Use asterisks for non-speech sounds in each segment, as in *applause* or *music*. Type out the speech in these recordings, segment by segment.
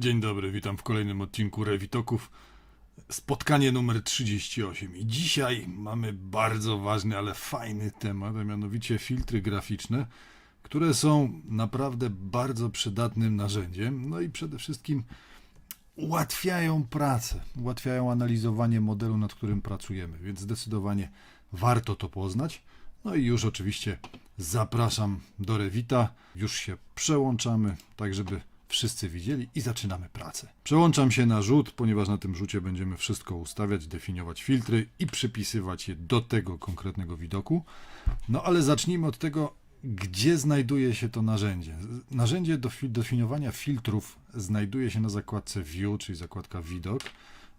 Dzień dobry, witam w kolejnym odcinku Rewitoków. Spotkanie numer 38. I dzisiaj mamy bardzo ważny, ale fajny temat, a mianowicie filtry graficzne, które są naprawdę bardzo przydatnym narzędziem. No i przede wszystkim ułatwiają pracę, ułatwiają analizowanie modelu, nad którym pracujemy, więc zdecydowanie warto to poznać. No i już oczywiście zapraszam do Revita. Już się przełączamy, tak żeby wszyscy widzieli i zaczynamy pracę. Przełączam się na rzut, ponieważ na tym rzucie będziemy wszystko ustawiać, definiować filtry i przypisywać je do tego konkretnego widoku. No ale zacznijmy od tego, gdzie znajduje się to narzędzie. Narzędzie do fi- definiowania filtrów znajduje się na zakładce View, czyli zakładka Widok.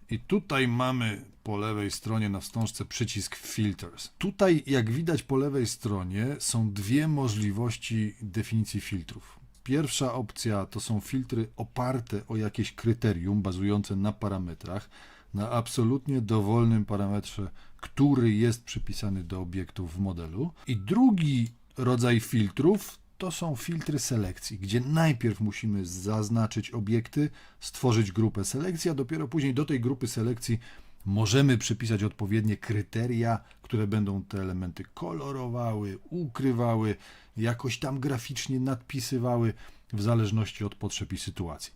I tutaj mamy po lewej stronie na wstążce przycisk Filters. Tutaj, jak widać po lewej stronie, są dwie możliwości definicji filtrów. Pierwsza opcja to są filtry oparte o jakieś kryterium bazujące na parametrach, na absolutnie dowolnym parametrze, który jest przypisany do obiektów w modelu. I drugi rodzaj filtrów to są filtry selekcji, gdzie najpierw musimy zaznaczyć obiekty, stworzyć grupę selekcji, a dopiero później do tej grupy selekcji możemy przypisać odpowiednie kryteria, które będą te elementy kolorowały, ukrywały, jakoś tam graficznie nadpisywały w zależności od potrzeb i sytuacji.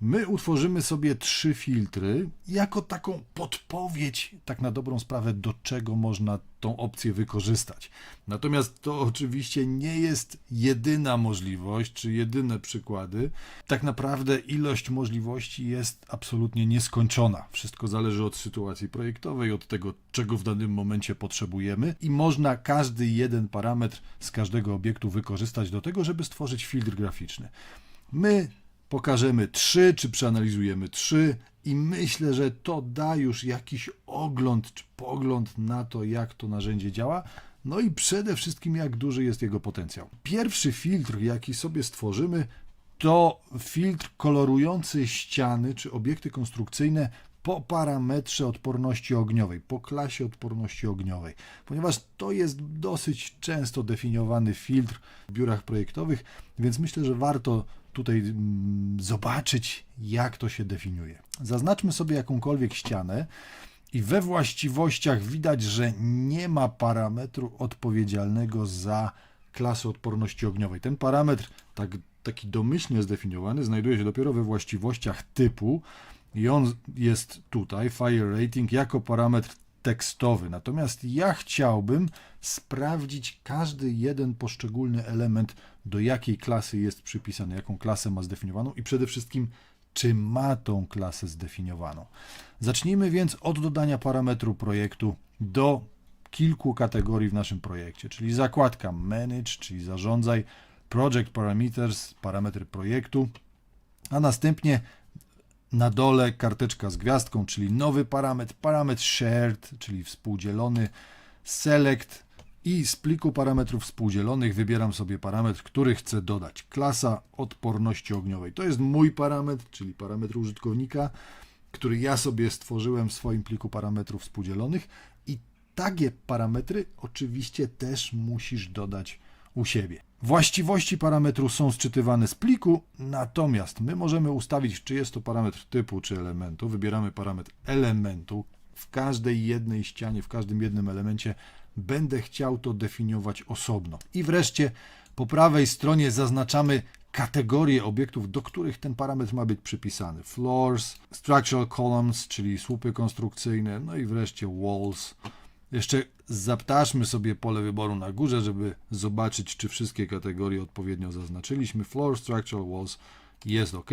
My utworzymy sobie trzy filtry jako taką podpowiedź, tak na dobrą sprawę, do czego można tą opcję wykorzystać. Natomiast to oczywiście nie jest jedyna możliwość, czy jedyne przykłady. Tak naprawdę ilość możliwości jest absolutnie nieskończona. Wszystko zależy od sytuacji projektowej, od tego, czego w danym momencie potrzebujemy, i można każdy jeden parametr z każdego obiektu wykorzystać do tego, żeby stworzyć filtr graficzny. My pokażemy trzy, czy przeanalizujemy trzy i myślę, że to da już jakiś ogląd czy pogląd na to, jak to narzędzie działa. No i przede wszystkim, jak duży jest jego potencjał. Pierwszy filtr, jaki sobie stworzymy, to filtr kolorujący ściany czy obiekty konstrukcyjne po parametrze odporności ogniowej, po klasie odporności ogniowej, ponieważ to jest dosyć często definiowany filtr w biurach projektowych, więc myślę, że warto tutaj mm, zobaczyć, jak to się definiuje. Zaznaczmy sobie jakąkolwiek ścianę i we właściwościach widać, że nie ma parametru odpowiedzialnego za klasę odporności ogniowej. Ten parametr, tak, taki domyślnie zdefiniowany, znajduje się dopiero we właściwościach typu i on jest tutaj, Fire Rating, jako parametr tekstowy. Natomiast ja chciałbym sprawdzić każdy jeden poszczególny element, do jakiej klasy jest przypisany, jaką klasę ma zdefiniowaną i przede wszystkim, czy ma tą klasę zdefiniowaną. Zacznijmy więc od dodania parametru projektu do kilku kategorii w naszym projekcie, czyli zakładka Manage, czyli zarządzaj, Project Parameters, parametry projektu, a następnie na dole karteczka z gwiazdką, czyli nowy parametr, parametr shared, czyli współdzielony, select i z pliku parametrów współdzielonych wybieram sobie parametr, który chcę dodać. Klasa odporności ogniowej. To jest mój parametr, czyli parametr użytkownika, który ja sobie stworzyłem w swoim pliku parametrów współdzielonych i takie parametry oczywiście też musisz dodać u siebie. Właściwości parametru są sczytywane z pliku, natomiast my możemy ustawić, czy jest to parametr typu, czy elementu. Wybieramy parametr elementu. W każdej jednej ścianie, w każdym jednym elemencie będę chciał to definiować osobno. I wreszcie po prawej stronie zaznaczamy kategorie obiektów, do których ten parametr ma być przypisany. Floors, structural columns, czyli słupy konstrukcyjne, no i wreszcie walls. Jeszcze zaptaszmy sobie pole wyboru na górze, żeby zobaczyć, czy wszystkie kategorie odpowiednio zaznaczyliśmy. Floor, Structural Walls jest OK.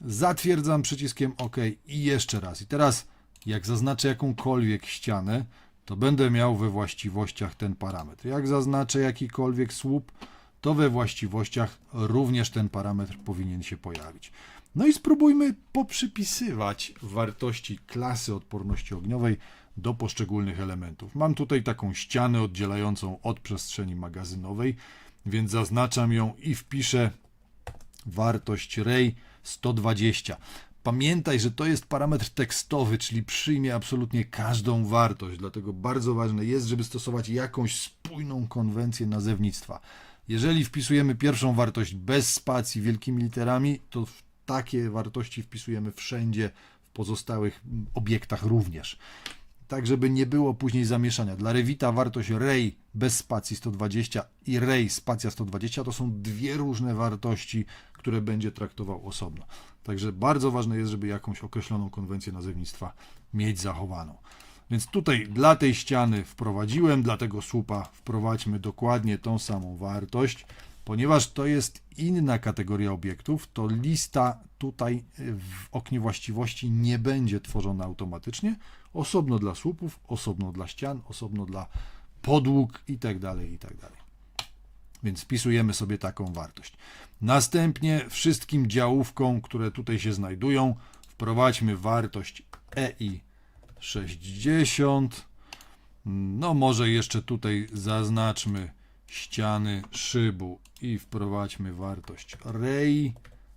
Zatwierdzam przyciskiem OK i jeszcze raz. I teraz, jak zaznaczę jakąkolwiek ścianę, to będę miał we właściwościach ten parametr. Jak zaznaczę jakikolwiek słup, to we właściwościach również ten parametr powinien się pojawić. No i spróbujmy poprzypisywać wartości klasy odporności ogniowej do poszczególnych elementów. Mam tutaj taką ścianę oddzielającą od przestrzeni magazynowej, więc zaznaczam ją i wpiszę wartość RAY 120. Pamiętaj, że to jest parametr tekstowy, czyli przyjmie absolutnie każdą wartość, dlatego bardzo ważne jest, żeby stosować jakąś spójną konwencję nazewnictwa. Jeżeli wpisujemy pierwszą wartość bez spacji, wielkimi literami, to takie wartości wpisujemy wszędzie, w pozostałych obiektach również. Tak, żeby nie było później zamieszania. Dla Revita wartość ray bez spacji 120 i ray spacja 120 to są dwie różne wartości, które będzie traktował osobno. Także bardzo ważne jest, żeby jakąś określoną konwencję nazewnictwa mieć zachowaną. Więc tutaj dla tej ściany wprowadziłem, dla tego słupa wprowadźmy dokładnie tą samą wartość. Ponieważ to jest inna kategoria obiektów, to lista tutaj w oknie właściwości nie będzie tworzona automatycznie. Osobno dla słupów, osobno dla ścian, osobno dla podłóg itd. itd. Więc wpisujemy sobie taką wartość. Następnie wszystkim działówkom, które tutaj się znajdują, wprowadźmy wartość EI 60. No może jeszcze tutaj zaznaczmy ściany szybu i wprowadźmy wartość REI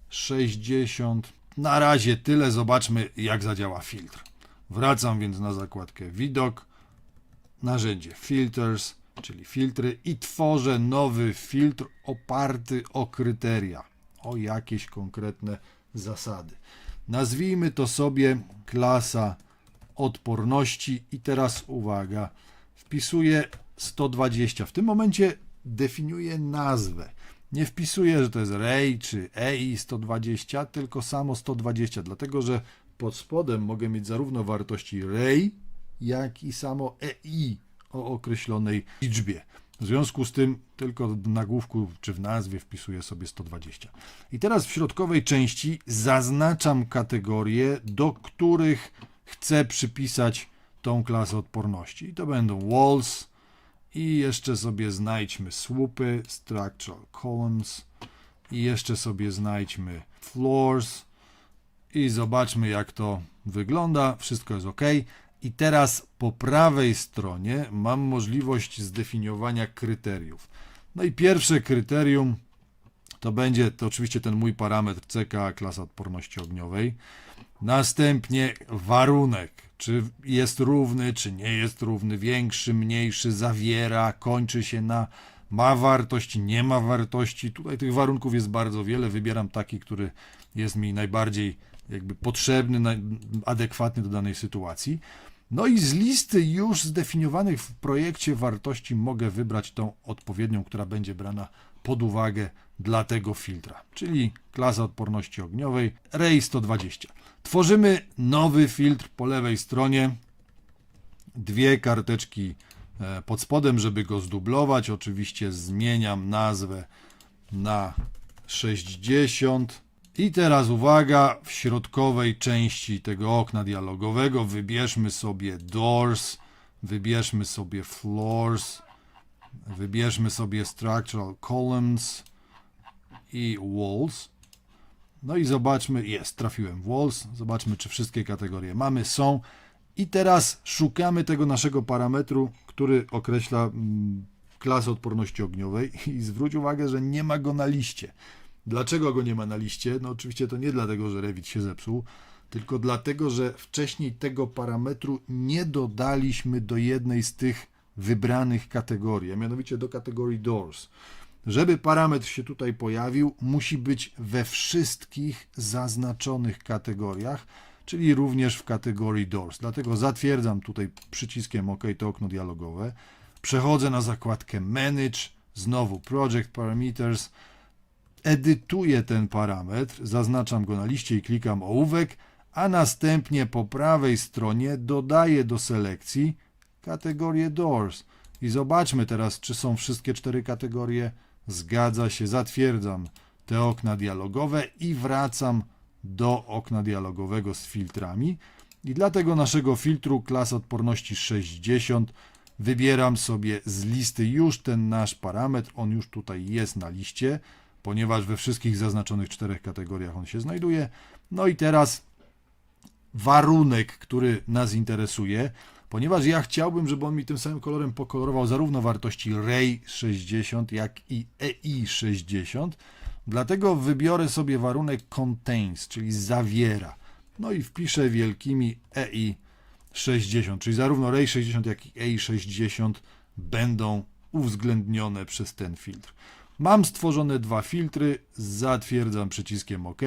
60. Na razie tyle, zobaczmy jak zadziała filtr. Wracam więc na zakładkę widok, narzędzie filters, czyli filtry i tworzę nowy filtr oparty o kryteria, o jakieś konkretne zasady. Nazwijmy to sobie klasa odporności i teraz uwaga, wpisuję 120. W tym momencie definiuję nazwę. Nie wpisuję, że to jest REI czy EI 120, tylko samo 120, dlatego że pod spodem mogę mieć zarówno wartości REI, jak i samo EI o określonej liczbie. W związku z tym tylko w nagłówku czy w nazwie wpisuję sobie 120. I teraz w środkowej części zaznaczam kategorie, do których chcę przypisać tą klasę odporności. I to będą walls i jeszcze sobie znajdźmy słupy, structural columns i jeszcze sobie znajdźmy floors i zobaczmy jak to wygląda. Wszystko jest ok. I teraz po prawej stronie mam możliwość zdefiniowania kryteriów. No i pierwsze kryterium to będzie to oczywiście ten mój parametr CK, klasa odporności ogniowej. Następnie warunek, czy jest równy, czy nie jest równy, większy, mniejszy, zawiera, kończy się na ma wartość, nie ma wartości. Tutaj tych warunków jest bardzo wiele. Wybieram taki, który jest mi najbardziej jakby potrzebny, adekwatny do danej sytuacji. No i z listy już zdefiniowanych w projekcie wartości mogę wybrać tą odpowiednią, która będzie brana pod uwagę dla tego filtra, czyli klasa odporności ogniowej REI 120. Tworzymy nowy filtr po lewej stronie, dwie karteczki e, pod spodem, żeby go zdublować. Oczywiście zmieniam nazwę na 60. I teraz uwaga, w środkowej części tego okna dialogowego wybierzmy sobie doors, wybierzmy sobie floors, wybierzmy sobie structural columns i walls. No i zobaczmy, jest, trafiłem walls. Zobaczmy, czy wszystkie kategorie mamy, są. I teraz szukamy tego naszego parametru, który określa mm, klasę odporności ogniowej. *laughs* I zwróć uwagę, że nie ma go na liście. Dlaczego go nie ma na liście? No oczywiście to nie dlatego, że Revit się zepsuł, tylko dlatego, że wcześniej tego parametru nie dodaliśmy do jednej z tych wybranych kategorii, a mianowicie do kategorii doors. Żeby parametr się tutaj pojawił, musi być we wszystkich zaznaczonych kategoriach, czyli również w kategorii doors. Dlatego zatwierdzam tutaj przyciskiem OK to okno dialogowe. Przechodzę na zakładkę Manage, znowu Project Parameters, edytuję ten parametr, zaznaczam go na liście i klikam ołówek, a następnie po prawej stronie dodaję do selekcji kategorię Doors. I zobaczmy teraz, czy są wszystkie cztery kategorie. Zgadza się, zatwierdzam te okna dialogowe i wracam do okna dialogowego z filtrami. I dla tego naszego filtru klas odporności 60 wybieram sobie z listy już ten nasz parametr. On już tutaj jest na liście, ponieważ we wszystkich zaznaczonych czterech kategoriach on się znajduje. No i teraz warunek, który nas interesuje, ponieważ ja chciałbym, żeby on mi tym samym kolorem pokolorował zarówno wartości REI 60, jak i EI 60. Dlatego wybiorę sobie warunek contains, czyli zawiera. No i wpiszę wielkimi EI 60, czyli zarówno REI 60, jak i EI 60 będą uwzględnione przez ten filtr. Mam stworzone dwa filtry, zatwierdzam przyciskiem OK.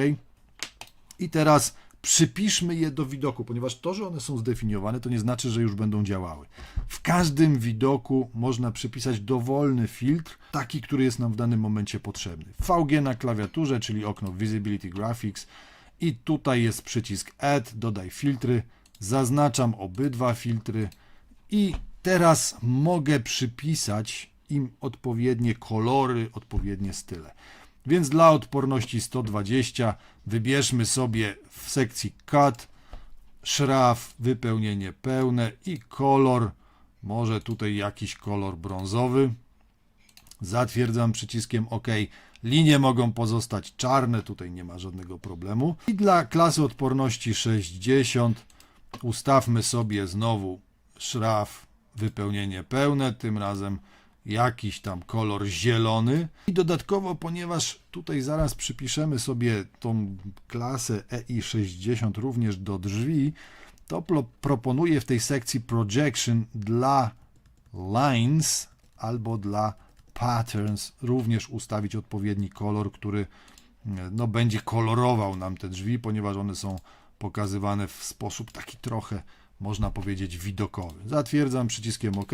I teraz przypiszmy je do widoku, ponieważ to, że one są zdefiniowane, to nie znaczy, że już będą działały. W każdym widoku można przypisać dowolny filtr, taki, który jest nam w danym momencie potrzebny. VG na klawiaturze, czyli okno Visibility Graphics i tutaj jest przycisk Add, dodaj filtry. Zaznaczam obydwa filtry i teraz mogę przypisać im odpowiednie kolory, odpowiednie style. Więc dla odporności 120 wybierzmy sobie w sekcji Cut szraf, wypełnienie pełne i kolor, może tutaj jakiś kolor brązowy. Zatwierdzam przyciskiem OK. Linie mogą pozostać czarne, tutaj nie ma żadnego problemu. I dla klasy odporności 60 ustawmy sobie znowu szraf, wypełnienie pełne, tym razem jakiś tam kolor zielony. I dodatkowo, ponieważ tutaj zaraz przypiszemy sobie tą klasę EI60 również do drzwi, to pro- proponuję w tej sekcji projection dla lines albo dla patterns również ustawić odpowiedni kolor, który no, będzie kolorował nam te drzwi, ponieważ one są pokazywane w sposób taki trochę, można powiedzieć, widokowy. Zatwierdzam przyciskiem OK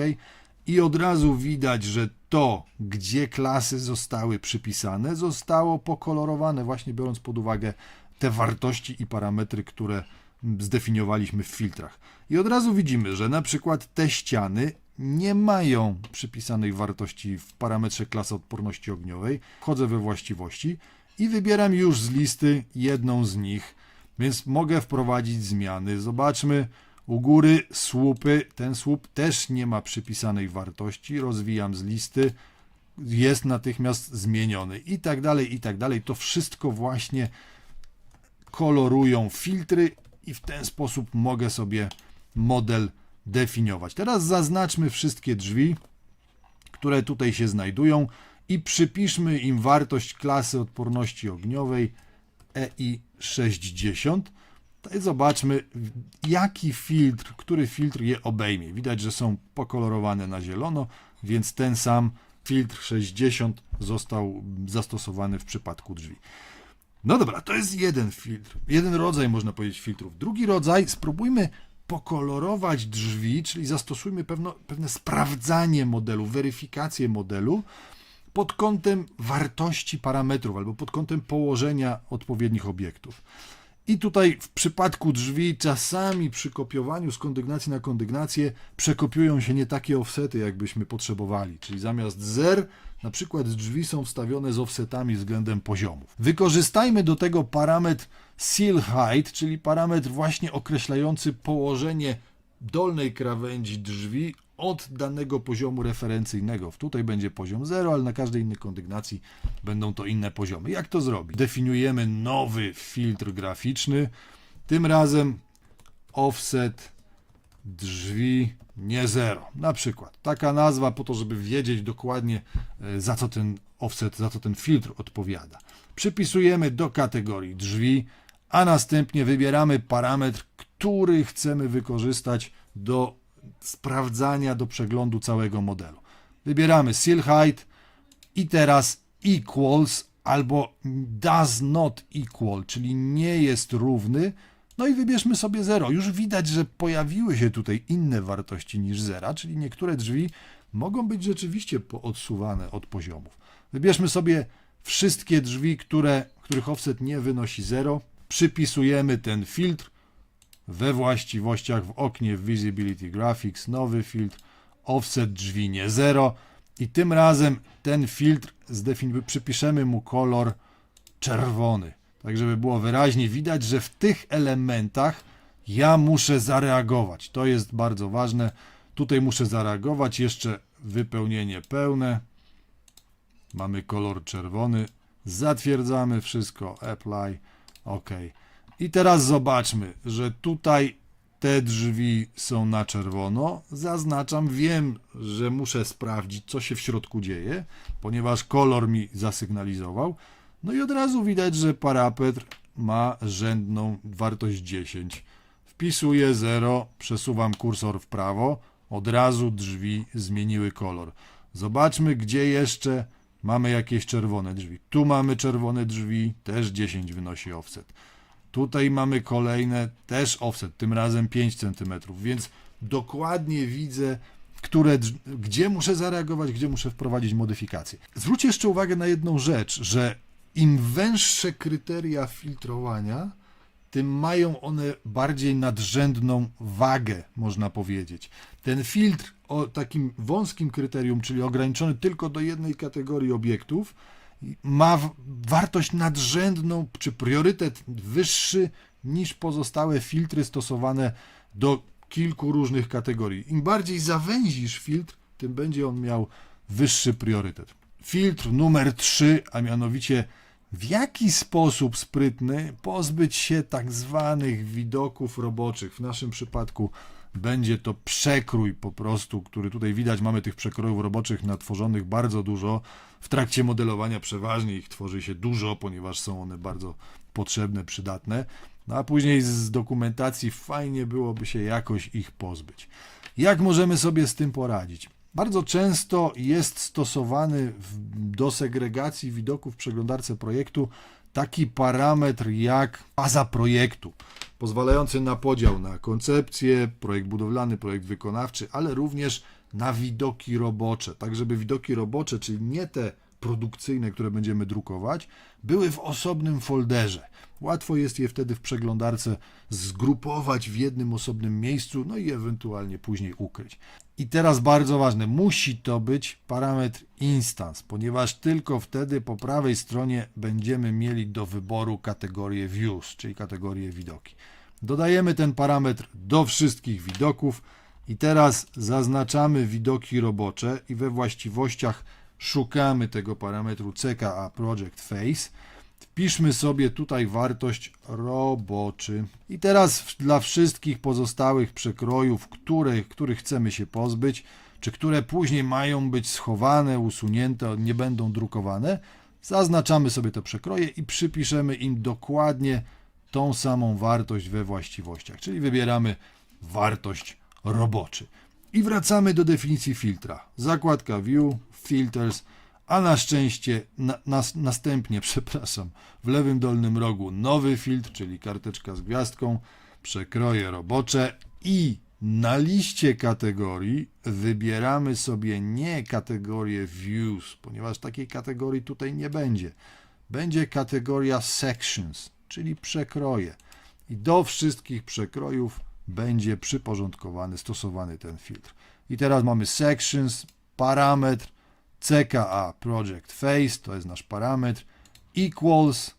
i od razu widać, że to, gdzie klasy zostały przypisane, zostało pokolorowane, właśnie biorąc pod uwagę te wartości i parametry, które zdefiniowaliśmy w filtrach. I od razu widzimy, że na przykład te ściany nie mają przypisanej wartości w parametrze klasy odporności ogniowej. Wchodzę we właściwości i wybieram już z listy jedną z nich, więc mogę wprowadzić zmiany. Zobaczmy u góry słupy. Ten słup też nie ma przypisanej wartości. Rozwijam z listy. Jest natychmiast zmieniony i tak dalej, i tak dalej. To wszystko właśnie kolorują filtry i w ten sposób mogę sobie model definiować. Teraz zaznaczmy wszystkie drzwi, które tutaj się znajdują i przypiszmy im wartość klasy odporności ogniowej EI60. Tutaj zobaczmy, jaki filtr, który filtr je obejmie. Widać, że są pokolorowane na zielono, więc ten sam filtr 60 został zastosowany w przypadku drzwi. No dobra, to jest jeden filtr, jeden rodzaj można powiedzieć filtrów. Drugi rodzaj, spróbujmy pokolorować drzwi, czyli zastosujmy pewno, pewne sprawdzanie modelu, weryfikację modelu pod kątem wartości parametrów albo pod kątem położenia odpowiednich obiektów. I tutaj w przypadku drzwi czasami przy kopiowaniu z kondygnacji na kondygnację przekopiują się nie takie offsety, jakbyśmy potrzebowali. Czyli zamiast zer, na przykład drzwi są wstawione z offsetami względem poziomów. Wykorzystajmy do tego parametr seal height, czyli parametr właśnie określający położenie dolnej krawędzi drzwi od danego poziomu referencyjnego. Tutaj będzie poziom 0, ale na każdej innej kondygnacji będą to inne poziomy. Jak to zrobić? Definiujemy nowy filtr graficzny. Tym razem offset drzwi nie 0. Na przykład taka nazwa po to, żeby wiedzieć dokładnie e, za co ten offset, za co ten filtr odpowiada. Przypisujemy do kategorii drzwi, a następnie wybieramy parametr, który chcemy wykorzystać do sprawdzania, do przeglądu całego modelu. Wybieramy seal height i teraz equals albo does not equal, czyli nie jest równy. No i wybierzmy sobie 0. Już widać, że pojawiły się tutaj inne wartości niż 0, czyli niektóre drzwi mogą być rzeczywiście odsuwane od poziomów. Wybierzmy sobie wszystkie drzwi, które, których offset nie wynosi 0. Przypisujemy ten filtr we właściwościach w oknie Visibility Graphics, nowy filtr, offset drzwi nie 0 i tym razem ten filtr zdefiniujemy, przypiszemy mu kolor czerwony. Tak, żeby było wyraźnie widać, że w tych elementach ja muszę zareagować. To jest bardzo ważne. Tutaj muszę zareagować. Jeszcze wypełnienie pełne. Mamy kolor czerwony. Zatwierdzamy wszystko. Apply. OK. I teraz zobaczmy, że tutaj te drzwi są na czerwono. Zaznaczam, wiem, że muszę sprawdzić, co się w środku dzieje, ponieważ kolor mi zasygnalizował. No i od razu widać, że parapetr ma rzędną wartość 10. Wpisuję 0, przesuwam kursor w prawo, od razu drzwi zmieniły kolor. Zobaczmy, gdzie jeszcze mamy jakieś czerwone drzwi. Tu mamy czerwone drzwi, też 10 wynosi offset. Tutaj mamy kolejne też offset, tym razem 5 cm, więc dokładnie widzę, które, gdzie muszę zareagować, gdzie muszę wprowadzić modyfikacje. Zwróćcie jeszcze uwagę na jedną rzecz, że im węższe kryteria filtrowania, tym mają one bardziej nadrzędną wagę, można powiedzieć. Ten filtr o takim wąskim kryterium, czyli ograniczony tylko do jednej kategorii obiektów, ma wartość nadrzędną, czy priorytet wyższy niż pozostałe filtry stosowane do kilku różnych kategorii. Im bardziej zawęzisz filtr, tym będzie on miał wyższy priorytet. Filtr numer 3, a mianowicie w jaki sposób sprytny pozbyć się tak zwanych widoków roboczych. W naszym przypadku będzie to przekrój po prostu, który tutaj widać, mamy tych przekrojów roboczych natworzonych bardzo dużo. W trakcie modelowania przeważnie ich tworzy się dużo, ponieważ są one bardzo potrzebne, przydatne. No a później z dokumentacji fajnie byłoby się jakoś ich pozbyć. Jak możemy sobie z tym poradzić? Bardzo często jest stosowany w, do segregacji widoków w przeglądarce projektu taki parametr jak faza projektu, pozwalający na podział na koncepcję, projekt budowlany, projekt wykonawczy, ale również na widoki robocze, tak żeby widoki robocze, czyli nie te produkcyjne, które będziemy drukować, były w osobnym folderze. Łatwo jest je wtedy w przeglądarce zgrupować w jednym osobnym miejscu, no i ewentualnie później ukryć. I teraz bardzo ważne, musi to być parametr instance, ponieważ tylko wtedy po prawej stronie będziemy mieli do wyboru kategorię views, czyli kategorię widoki. Dodajemy ten parametr do wszystkich widoków i teraz zaznaczamy widoki robocze i we właściwościach szukamy tego parametru CKA Project Face. Wpiszmy sobie tutaj wartość roboczy. I teraz dla wszystkich pozostałych przekrojów, które, których chcemy się pozbyć, czy które później mają być schowane, usunięte, nie będą drukowane, zaznaczamy sobie te przekroje i przypiszemy im dokładnie tą samą wartość we właściwościach, czyli wybieramy wartość roboczy. I wracamy do definicji filtra. Zakładka View, Filters, a na szczęście na, nas, następnie, *laughs* przepraszam, w lewym dolnym rogu nowy filtr, czyli karteczka z gwiazdką, przekroje robocze i na liście kategorii wybieramy sobie nie kategorię Views, ponieważ takiej kategorii tutaj nie będzie. Będzie kategoria Sections, czyli przekroje. I do wszystkich przekrojów będzie przyporządkowany, stosowany ten filtr. I teraz mamy Sections, parametr, CKA Project Face, to jest nasz parametr, equals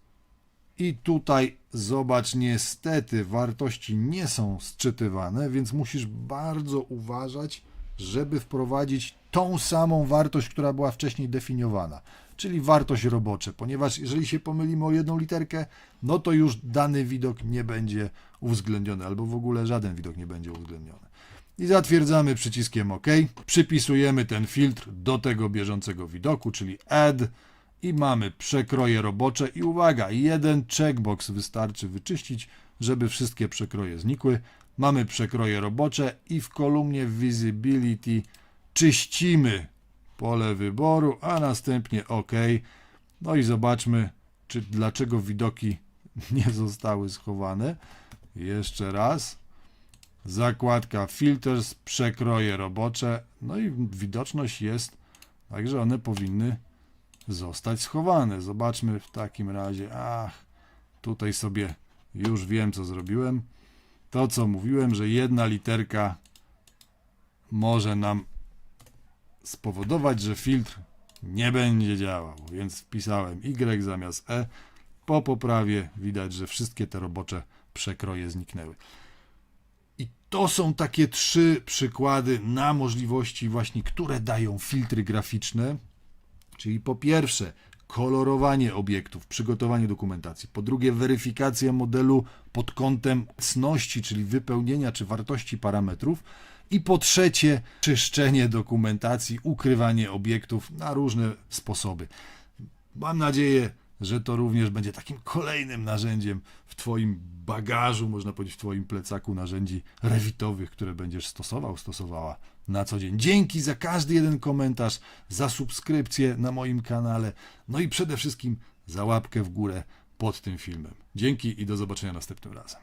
i tutaj zobacz, niestety wartości nie są sczytywane, więc musisz bardzo uważać, żeby wprowadzić tą samą wartość, która była wcześniej definiowana, czyli wartość robocze, ponieważ jeżeli się pomylimy o jedną literkę, no to już dany widok nie będzie uwzględniony, albo w ogóle żaden widok nie będzie uwzględniony i zatwierdzamy przyciskiem OK. Przypisujemy ten filtr do tego bieżącego widoku, czyli Add i mamy przekroje robocze i uwaga, jeden checkbox wystarczy wyczyścić, żeby wszystkie przekroje znikły. Mamy przekroje robocze i w kolumnie Visibility czyścimy pole wyboru, a następnie OK. No i zobaczmy, czy dlaczego widoki *laughs* nie zostały schowane. Jeszcze raz zakładka filters, przekroje robocze, no i widoczność jest, także one powinny zostać schowane. Zobaczmy w takim razie, ach, tutaj sobie już wiem co zrobiłem. To co mówiłem, że jedna literka może nam spowodować, że filtr nie będzie działał, więc wpisałem Y zamiast E. Po poprawie widać, że wszystkie te robocze przekroje zniknęły. I to są takie trzy przykłady na możliwości właśnie, które dają filtry graficzne. Czyli po pierwsze kolorowanie obiektów, przygotowanie dokumentacji. Po drugie weryfikacja modelu pod kątem cności, czyli wypełnienia czy wartości parametrów. I po trzecie czyszczenie dokumentacji, ukrywanie obiektów na różne sposoby. Mam nadzieję, że to również będzie takim kolejnym narzędziem w Twoim bagażu, można powiedzieć, w Twoim plecaku narzędzi rewitowych, które będziesz stosował, stosowała na co dzień. Dzięki za każdy jeden komentarz, za subskrypcję na moim kanale, no i przede wszystkim za łapkę w górę, pod tym filmem. Dzięki i do zobaczenia następnym razem.